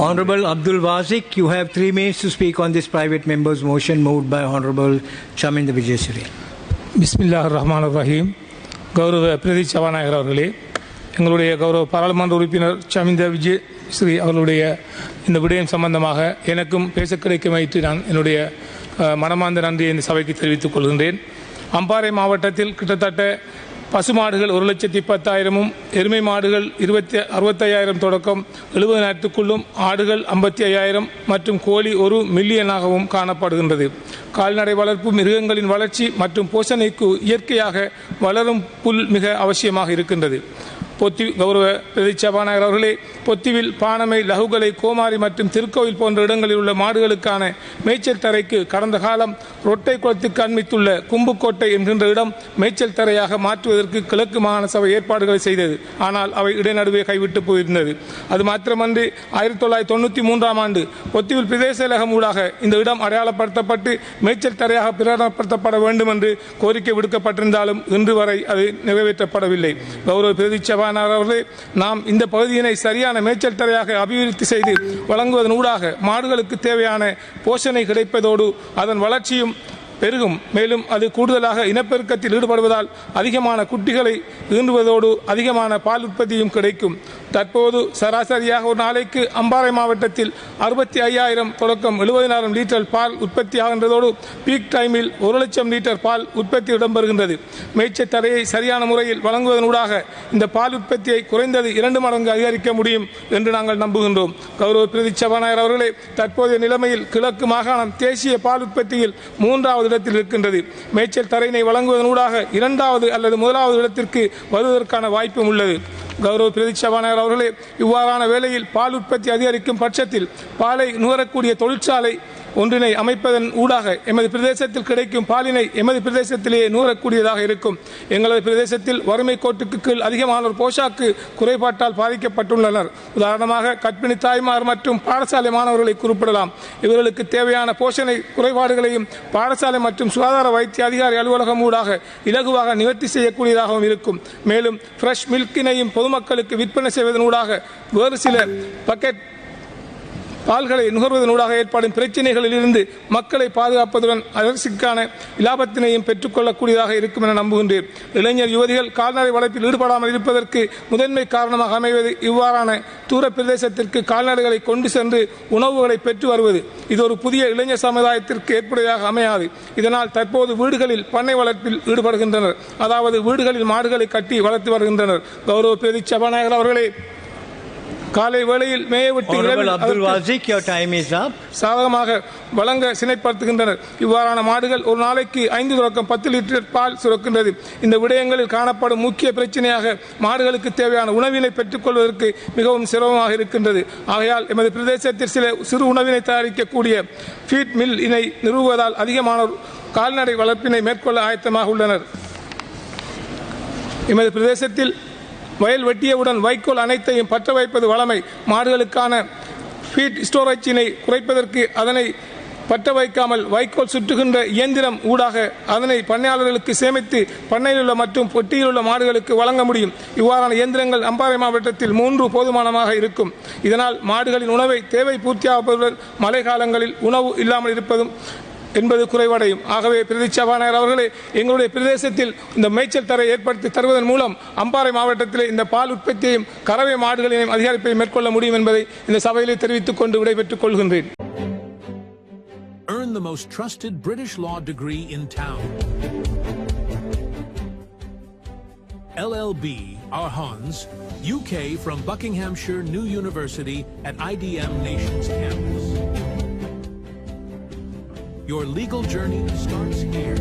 Honorable Abdul Wazik, you have three minutes to speak on this private member's motion moved by Honorable Chaminda Vijayasuri. பிஸ்மில்லாஹ் ரஹ்மான் ரஹீம் கௌரவ பிரதி சபாநாயகர் அவர்களே எங்களுடைய கௌரவ பாராளுமன்ற உறுப்பினர் சமிந்த விஜய் ஸ்ரீ அவர்களுடைய இந்த விடயம் சம்பந்தமாக எனக்கும் பேச கிடைக்கமைத்து நான் என்னுடைய மனமார்ந்த நன்றியை இந்த சபைக்கு தெரிவித்துக் கொள்கின்றேன் அம்பாறை மாவட்டத்தில் கிட்டத்தட்ட பசுமாடுகள் ஒரு லட்சத்தி பத்தாயிரமும் எருமை மாடுகள் இருபத்தி அறுபத்தையாயிரம் தொடக்கம் எழுபதாயிரத்துக்குள்ளும் ஆடுகள் ஐம்பத்தி ஐயாயிரம் மற்றும் கோழி ஒரு மில்லியனாகவும் காணப்படுகின்றது. கால்நடை வளர்ப்பு மிருகங்களின் வளர்ச்சி மற்றும் போஷணைக்கு இயற்கையாக வளரும் புல் மிக அவசியமாக இருக்கின்றது. பொத்தி கௌரவ பிரதி சபாநாயகர் அவர்களே பொத்திவில் பானமை லகுகலை கோமாரி மற்றும் திருக்கோவில் போன்ற இடங்களில் உள்ள மாடுகளுக்கான மேய்ச்சல் தரைக்கு கடந்த காலம் ரொட்டை குளத்துக்கு அண்மித்துள்ள கும்புக்கோட்டை என்கின்ற இடம் மேய்ச்சல் தரையாக மாற்றுவதற்கு கிழக்கு மாகாண சபை ஏற்பாடுகளை செய்தது. ஆனால் அவை இடைநடுவே கைவிட்டு போயிருந்தது. அது மாத்திரமன்றி ஆயிரத்தி தொள்ளாயிரத்தி தொண்ணூற்றி மூன்றாம் ஆண்டு பொத்திவில் பிரதேச செயலகம் ஊடாக இந்த இடம் அடையாளப்படுத்தப்பட்டு மேய்ச்சல் தரையாக பிரகடனப்படுத்தப்பட வேண்டும் என்று கோரிக்கை விடுக்கப்பட்டிருந்தாலும் இன்று வரை அது நிறைவேற்றப்படவில்லை. கௌரவ பிரதி சபாநாயகர் அவர்களே நாம் இந்த பகுதியினை சரியான மேய்ச்சல் தரையாக அபிவிருத்தி செய்து வழங்குவதன் ஊடாக மாடுகளுக்கு தேவையான போஷணை கிடைப்பதோடு அதன் வளர்ச்சியும் பெருகும். மேலும் அது கூடுதலாக இனப்பெருக்கத்தில் ஈடுபடுவதால் அதிகமான குட்டிகளை ஈண்டுவதோடு அதிகமான பால் உற்பத்தியும் கிடைக்கும். தற்போது சராசரியாக ஒரு நாளைக்கு அம்பாறை மாவட்டத்தில் அறுபத்தி ஐயாயிரம் தொடக்கம் எழுபதினாயிரம் லிட்டர் பால் உற்பத்தி ஆகின்றதோடு பீக் டைமில் ஒரு லட்சம் லிட்டர் பால் உற்பத்தி இடம்பெறுகின்றது. மேய்ச்சல் தரையை சரியான முறையில் வழங்குவதனூடாக இந்த பால் உற்பத்தியை குறைந்தது இரண்டு மடங்கு அதிகரிக்க முடியும் என்று நாங்கள் நம்புகின்றோம். கௌரவ பிரதி சபாநாயகர் அவர்களே தற்போதைய நிலைமையில் கிழக்கு மாகாணம் தேசிய பால் உற்பத்தியில் மூன்றாவது இடத்தில் இருக்கின்றது. மேய்ச்சல் தரையினை வழங்குவதனூடாக இரண்டாவது அல்லது முதலாவது இடத்திற்கு வருவதற்கான வாய்ப்பும் உள்ளது. கௌரவ பிரதி சபாநாயகர் அவர்களே இவ்வாறான வேளையில் பால் உற்பத்தி அதிகரிக்கும் பட்சத்தில் பாலை நுகரக்கூடிய தொழிற்சாலை ஒன்றினை அமைப்பதன் ஊடாக எமது பிரதேசத்தில் கிடைக்கும் பாலினை எமது பிரதேசத்திலேயே நூறக்கூடியதாக இருக்கும். எங்களது பிரதேசத்தில் வறுமை கோட்டுக்கு கீழ் அதிகமானோர் போஷாக்கு குறைபாட்டால் பாதிக்கப்பட்டுள்ளனர். உதாரணமாக கற்பிணி தாய்மார் மற்றும் பாடசாலை மாணவர்களை குறிப்பிடலாம். இவர்களுக்கு தேவையான போஷணை குறைபாடுகளையும் பாடசாலை மற்றும் சுகாதார வைத்திய அதிகாரி அலுவலகம் ஊடாக இலகுவாக நிவர்த்தி செய்யக்கூடியதாகவும் இருக்கும். மேலும் ஃப்ரெஷ் மில்கினையும் பொதுமக்களுக்கு விற்பனை செய்வதன் ஊடாக வேறு சில பக்கெட் பால்களை நுகர்வதனூடாக ஏற்படும் பிரச்சனைகளில் இருந்து மக்களை பாதுகாப்பதுடன் அரசுக்கான இலாபத்தினையும் பெற்றுக்கொள்ளக்கூடியதாக இருக்கும் என நம்புகின்றேன். இளைஞர் யுவதிகள் கால்நடை வளர்ப்பில் ஈடுபடாமல் இருப்பதற்கு முதன்மை காரணமாக அமைவது இவ்வாறான தூர பிரதேசத்திற்கு கால்நடைகளை கொண்டு சென்று உணவுகளை பெற்று வருவது. இது ஒரு புதிய இளைஞர் சமுதாயத்திற்கு ஏற்புடையதாக அமையாது. இதனால் தற்போது வீடுகளில் பண்ணை வளர்ப்பில் ஈடுபடுகின்றனர். அதாவது வீடுகளில் மாடுகளை கட்டி வளர்த்து வருகின்றனர். கௌரவ பிரதி சபாநாயகர் அவர்களே காலை வேளையில் மேய விட்டு Honorable இரவில் Abdul அதற்கு Wazik, your time is up. சாதகமாக வழங்க சினைப்படுத்துகின்றனர். இவ்வாறான மாடுகள் ஒரு நாளைக்கு ஐந்து தொடக்கம் பத்து லிட்டர் பால் சுரக்கின்றது. இந்த விடயங்களில் காணப்படும் முக்கிய பிரச்சனையாக மாடுகளுக்கு தேவையான உணவினை பெற்றுக்கொள்வதற்கு மிகவும் சிரமமாக இருக்கின்றது. ஆகையால் எமது பிரதேசத்தில் சில சிறு உணவினை தயாரிக்கக்கூடிய ஃபீட் மில் இனை நிறுவுவதால் அதிகமானோர் கால்நடை வளர்ப்பினை மேற்கொள்ள ஆயத்தமாக உள்ளனர். எமது பிரதேசத்தில் வயல் வெட்டியவுடன் வைக்கோல் அனைத்தையும் பற்ற வைப்பது வளமை. மாடுகளுக்கான ஃபீட் ஸ்டோரேஜினை குறைப்பதற்கு அதனை பற்ற வைக்காமல் வைக்கோல் சுற்றுகின்ற இயந்திரம் ஊடாக அதனை பண்ணையாளர்களுக்கு சேமித்து பண்ணையில் உள்ள மற்றும் பொட்டியில் உள்ள மாடுகளுக்கு வழங்க முடியும். இவ்வாறான இயந்திரங்கள் அம்பாறை மாவட்டத்தில் மூன்று போதுமானமாக இருக்கும். இதனால் மாடுகளின் உணவை தேவை பூர்த்தியாகுவதுடன் மழை காலங்களில் உணவு இல்லாமல் இருப்பதும் என்பது குறைவடையும் ஆகவே பிரதி சபாநாயகர் அவர்களே எங்களுடைய பிரதேசத்தில் இந்த மேய்ச்சல் தரை ஏற்படுத்தி தருவதன் மூலம் அம்பாறை மாவட்டத்தில் இந்த பால் உற்பத்தியையும் கறவை மாடுகளையும் அதிகரிப்பை மேற்கொள்ள முடியும் என்பதை இந்த சபையிலே தெரிவித்துக் கொண்டு விடைபெற்றுக் கொள்கின்றேன் Earn the most trusted British law degree in town. LLB, Arhans, UK from Buckinghamshire New University at IDM Nations campus. Your legal journey starts here.